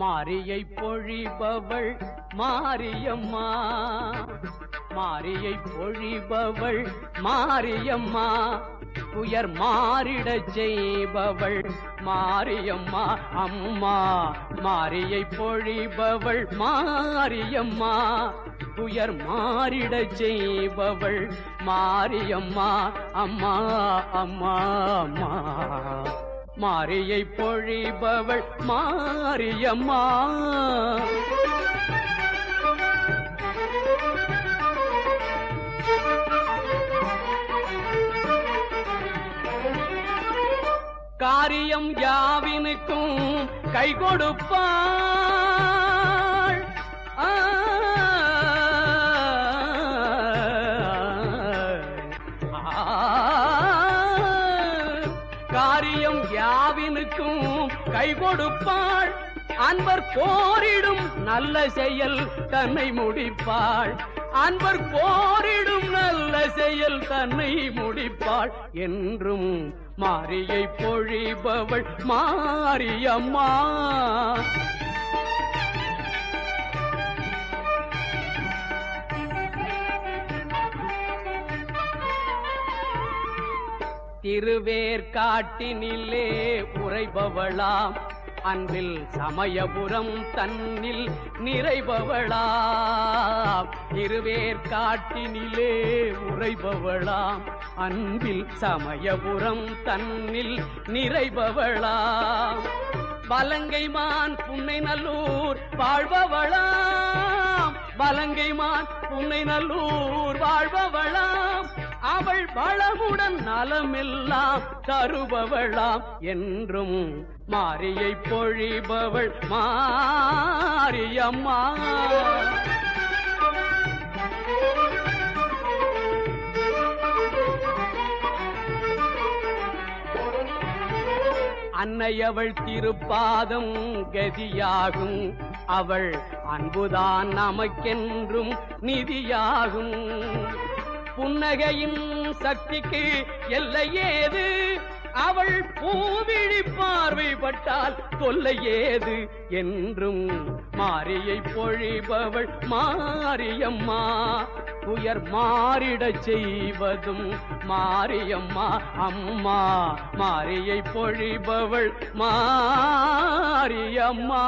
மாரியை பொழிபவள் மாரியம்மா. மாரியை பொழிபவள் மாரியம்மா உயர் மாறிட செய்பவள் மாரியம்மா அம்மா மாரியை பொழிபவள் மாரியம்மா உயர் மாறிட செய்பவள் மாரியம்மா அம்மா அம்மா அம்மா. மாரியை பொழிபவள் மாரியம்மா. காரியம் யாவினுக்கும் கை கொடுப்பாள். காரியம் யாவினுக்கும் கை கொடுப்பாள். அன்பர் போரிடும் நல்ல செயல் தன்னை முடிப்பாள். அன்பர் போரிடும் நல்ல செயல் தன்னை முடிப்பாள் என்றும் மாரியை பொழிபவள் மாரியம்மா. திருவேற்காட்டினிலே உறைபவளாம். அன்பில் சமயபுரம் தன்னில் நிறைபவளாம் திருவேற்காட்டினிலே உறைபவளாம். அன்பில் சமயபுரம் தன்னில் நிறைபவளாம். பலங்கைமான் புன்னை நல்லூர் வாழ்பவளாம். பலங்கைமான் புன்னை நல்லூர் வாழ்பவளாம். அவள் வளமுடன் நலமெல்லாம் தருபவளாம். என்றும் மாரியை பொழிபவள் மாரியம்மா. அன்னையவள் திருப்பாதம் கதியாகும். அவள் அன்புதான் நமக்கென்றும் நிதியாகும். புன்னகையின் சக்திக்கு எல்லையேது பார்வைப்பட்டால் தொல்லை ஏது என்றும் மாரியை பொழிபவள் மாரியம்மா உயர் மாறிடச் செய்வதும் மாரியம்மா அம்மா மாரியை பொழிபவள் மாரியம்மா.